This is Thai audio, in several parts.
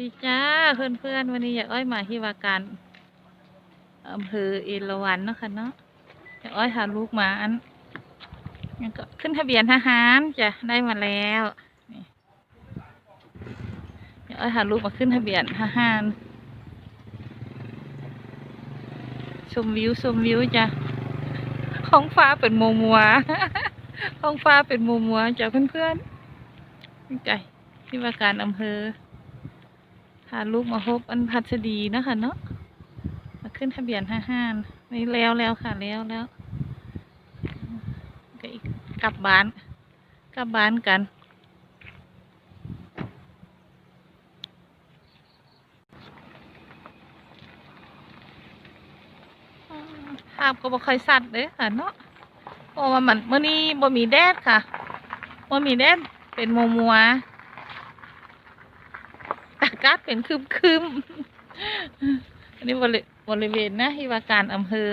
ดีจ้าเพื่อนเพื่อนๆวันนี้อยากอ้อยมาที่ว่าการอำเภอเอราวัณเนาะค่ะเนาะอยากอ้อยหาลูกมาอันยังก็ขึ้นทะเบียนทหารจ้ะได้มาแล้วอยากอ้อยหาลูกมาขึ้นทะเบียนทหารชมวิวชมวิวจ้ะท้องฟ้าเป็นมัวมัวท้องฟ้าเป็นมัวมัวจ้ะเพื่อนเพื่อนๆนี่ไก่ที่ว่าการอำเภอ พาลูกมาพบอันพัสดีนะคะเนาะมาขึ้นทะเบียนห้าห้านนี่แล้วแล้วค่ะแล้วแล้วก็อีกกลับบ้าน กลับบ้านกัน ภาพก็บ่ค่อยสัตว์เลยค่ะเนาะเพราะว่ามันเมื่อนี้บ่มีแดดค่ะบ่มีแดดเป็นมัวมัว กาศเป็นครึมครึมอันนี้บริบริเวณนะที่ว่าการอำเภอ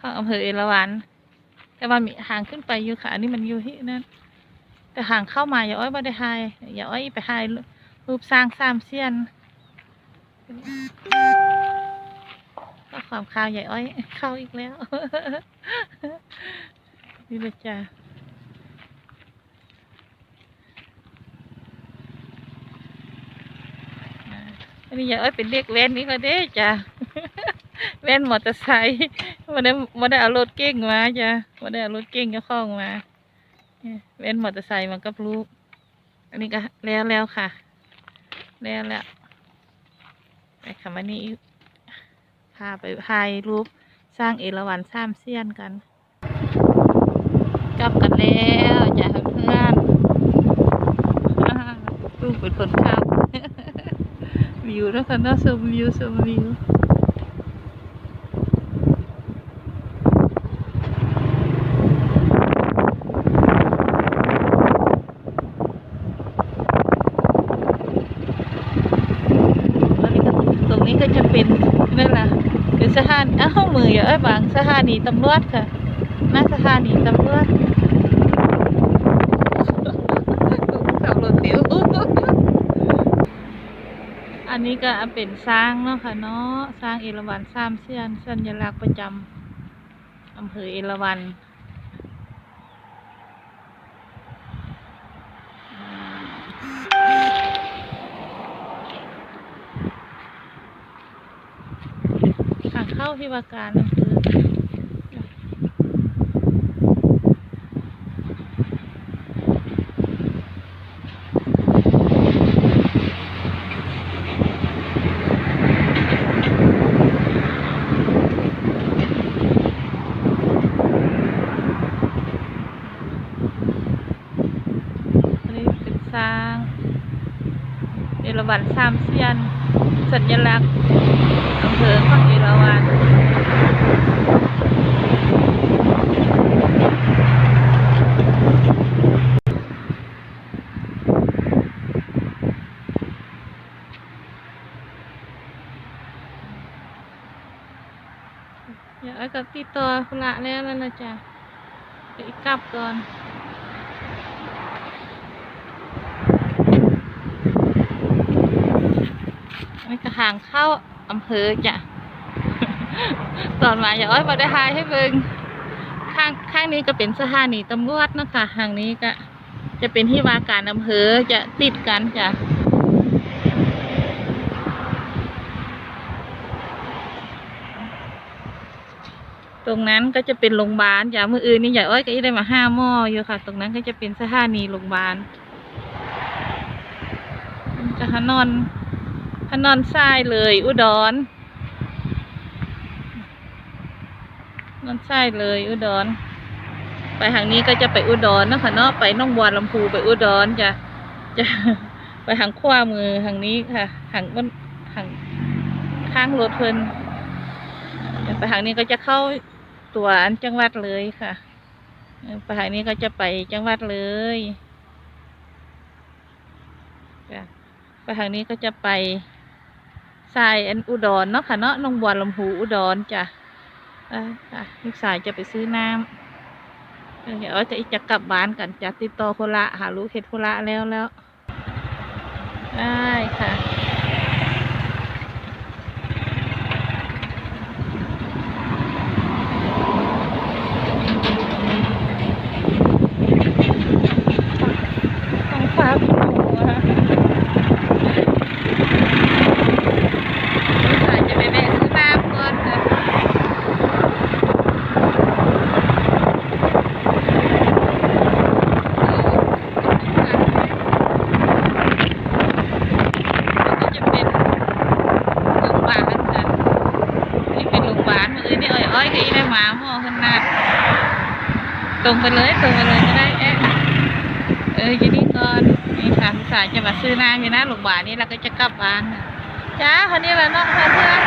ของอำเภอเอราวัณแต่ว่ามีห่างขึ้นไปอยู่ค่ะ อันนี้มันอยู่ที่นั่นแต่ห่างเข้ามาอย่าอ้อยบ่ได้หายอย่าอ้อยไปหายรูปสร้างสามเสี้ยนก็ความข่าวใหญ่อ้อยเข้าอีกแล้ว นี่เลยจ้าอั นนี้ยายอ้อยเป็นเด็กแว้นนี่ละเด้จ้ะแว้นมอเตอร์ไซค์มาได้มาได้เอารถเก่งมาจ้ะมาได้เอารถเก่งก็คล้องมาแว้นมอเตอร์ไซค์มากับลูกอันนี้ก็แล้วแล้วค่ะ แล้วแล้วไปค่ะวันนี้พาไปพายรูปสร้างเอราวัณสามเสี้ยนกัน กลับกันแล้วจ้ะเพื่อนๆ ลูกเป็นคนขับ วิวแล้วกันนะชมวิวชมวิวอันนี้ก็ตรงนี้ก็จะเป็นนั่นแหละเป็นสถานอ้าวมืออย่าเอ้ยบางสถานีตำรวจค่ะหน้าสถานีตำรวจ ขับรถเร็ว อันนี้ก็เป็นสร้างเนาะค่ะเนาะสร้างเอราวัณสามเสี้ยนสัญลักษณ์ประจำอำเภอเอราวัณทางเข้าที่ว่าการอำเภอ สร้างเอราวัณสามเสี้ยน สัญลักษณ์อำเภอของเอราวัณเดี๋ยวไอ้ก็ติดต่อธุระแล้วแล้วนะจ๊ะเดี๋ยวกลับก่อน นี่ก็ห่างเข้าอำเภอจ้ะตอนมาอย่าอ้อยมาได้ทายให้เบิงข้างข้างนี้ก็เป็นสถานีตำรวจนะคะทางนี้ก็จะเป็นที่ว่าการอำเภอจะติดกันจ้ะตรงนั้นก็จะเป็นโรงพยาบาลจ้ะมืออื่นนี่อย่าอ้อยก็ได้มาห้าหม้ออยู่ค่ะ ตรงนั้นก็จะเป็นสถานีโรงพยาบาลจะหานอน หานอนทรายเลย อุดรนอนทรายเลย อุดร ไปทางนี้ก็จะไปอุดรนะคะเนาะไปน้องบัวลำพูไปอุดรจะจะไปทางขวามือทางนี้ค่ะทางบนทางข้างรถเพลินไปทางนี้ก็จะเข้าตัวอันจังหวัดเลยค่ะไปทางนี้ก็จะไปจังหวัดเลยไปทางนี้ก็จะไป สายอันอุดรเนาะค่ะเนาะน้องบัวลำพูอุดรจ้ะอะลูกสายจะไปซื้อน้ำเดี๋ยวจะจะกลับบ้านกันจะติดต่อโคละหาลูกเห็ดโคละแล้วแล้วได้ค่ะ มาหม้อขึ้นหน้า ตรงไปเลยตรงไปเลยก็ได้เอ๊ะเออยู่นี่ก่อนนี่ค่ะสายจะมาซื้อน้ำอยู่นะหลวงบาทนี่เราก็จะกลับบ้านจ้าคนนี้แหละนาะเพื่อนเพื่อน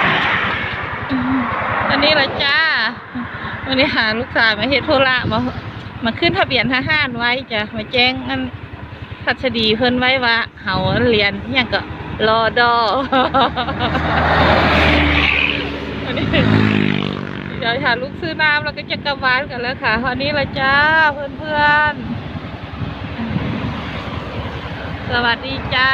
อันนี้แหละจ้า วันนี้หาลูกสาวมาเฮ็ดธุระมามาขึ้นทะเบียนทหารไว้จ้ะมาแจ้งอันพัสดีเพิ่นไว้ว่าเฮาเรียนอย่างก็รอดอวันนี้ เดี๋ยวหาลูกซื้อน้ำแล้วก็จะกลับบ้านกันแล้วค่ะวันนี้ละจ้าเพื่อนเพื่อนๆสวัสดีจ้า